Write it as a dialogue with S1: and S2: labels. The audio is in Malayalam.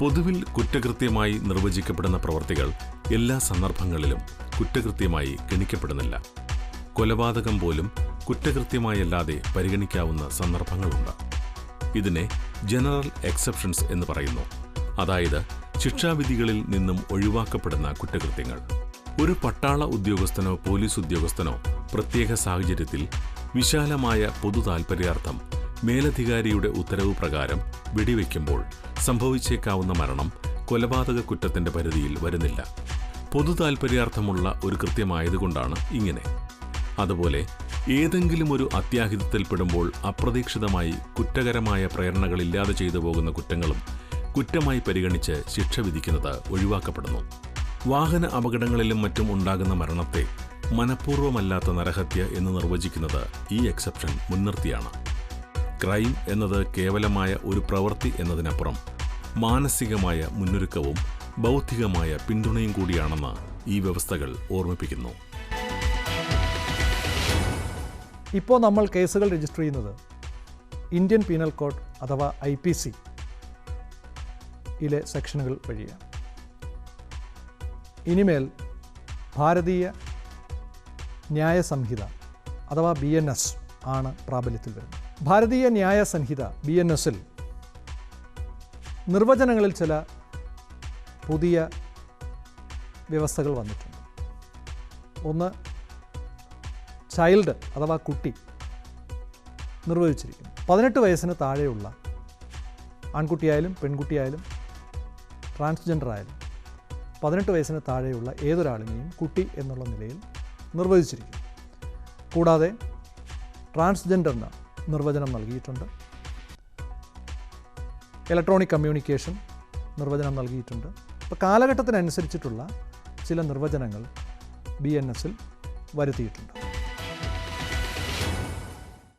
S1: പൊതുവിൽ കുറ്റകൃത്യമായി നിർവചിക്കപ്പെടുന്ന പ്രവർത്തികൾ എല്ലാ സന്ദർഭങ്ങളിലും കുറ്റകൃത്യമായി ഗണിക്കപ്പെടുന്നില്ല. കൊലപാതകം പോലും കുറ്റകൃത്യമായല്ലാതെ പരിഗണിക്കാവുന്ന സന്ദർഭങ്ങളുണ്ട്. ഇതിനെ ജനറൽ എക്സെപ്ഷൻസ് എന്ന് പറയുന്നു. അതായത് ശിക്ഷാവിധികളിൽ നിന്നും ഒഴിവാക്കപ്പെടുന്ന കുറ്റകൃത്യങ്ങൾ. ഒരു പട്ടാള ഉദ്യോഗസ്ഥനോ പോലീസ് ഉദ്യോഗസ്ഥനോ പ്രത്യേക സാഹചര്യത്തിൽ വിശാലമായ പൊതു താൽപര്യാർത്ഥം മേലധികാരിയുടെ ഉത്തരവ് പ്രകാരം വെടിവെക്കുമ്പോൾ സംഭവിച്ചേക്കാവുന്ന മരണം കൊലപാതക കുറ്റത്തിന്റെ പരിധിയിൽ വരുന്നില്ല. പൊതു താൽപര്യാർത്ഥമുള്ള ഒരു കൃത്യമായതുകൊണ്ടാണ് ഇങ്ങനെ. അതുപോലെ ഏതെങ്കിലും ഒരു അത്യാഹിതത്തിൽപ്പെടുമ്പോൾ അപ്രതീക്ഷിതമായി കുറ്റകരമായ പ്രേരണകളില്ലാതെ ചെയ്തു പോകുന്ന കുറ്റങ്ങളും കുറ്റമായി പരിഗണിച്ച് ശിക്ഷ വിധിക്കുന്നത് ഒഴിവാക്കപ്പെടുന്നു. വാഹന അപകടങ്ങളിലും മറ്റും ഉണ്ടാകുന്ന മരണത്തെ മനഃപൂർവമല്ലാത്ത നരഹത്യ എന്ന് നിർവചിക്കുന്നത് ഈ എക്സെപ്ഷൻ മുൻനിർത്തിയാണ്. ക്രൈം എന്നത് കേവലമായ ഒരു പ്രവൃത്തി എന്നതിനപ്പുറം മാനസികമായ മുന്നൊരുക്കവും ബൗദ്ധികമായ പിന്തുണയും കൂടിയാണെന്ന് ഈ വ്യവസ്ഥകൾ ഓർമ്മിപ്പിക്കുന്നു.
S2: ഇപ്പോൾ നമ്മൾ കേസുകൾ രജിസ്റ്റർ ചെയ്യുന്നത് ഇന്ത്യൻ പീനൽ കോഡ് അഥവാ ഐ പി സി യിലെ സെക്ഷനുകൾ വഴിയാണ്. ഇനിമേൽ ഭാരതീയ ന്യായ സംഹിത അഥവാ ബി എൻ എസ് ആണ് പ്രാബല്യത്തിൽ വരുന്നത്. ഭാരതീയ ന്യായ സംഹിത ബി എൻ എസിൽ നിർവചനങ്ങളിൽ ചില പുതിയ വ്യവസ്ഥകൾ വന്നിട്ടുണ്ട്. ഒന്ന് ചൈൽഡ് അഥവാ കുട്ടി നിർവചിച്ചിരിക്കുന്നു. പതിനെട്ട് വയസ്സിന് താഴെയുള്ള ആൺകുട്ടിയായാലും പെൺകുട്ടിയായാലും ട്രാൻസ്ജെൻഡർ ആയാലും പതിനെട്ട് വയസ്സിന് താഴെയുള്ള ഏതൊരാളിനെയും കുട്ടി എന്നുള്ള നിലയിൽ നിർവചിച്ചിരിക്കുന്നു. കൂടാതെ ട്രാൻസ്ജെൻഡറിന് നിർവചനം നൽകിയിട്ടുണ്ട്. ഇലക്ട്രോണിക് കമ്മ്യൂണിക്കേഷൻ നിർവചനം നൽകിയിട്ടുണ്ട്. അപ്പോൾ കാലഘട്ടത്തിനനുസരിച്ചിട്ടുള്ള ചില നിർവചനങ്ങൾ ബി എൻ എസിൽ വരുത്തിയിട്ടുണ്ട്.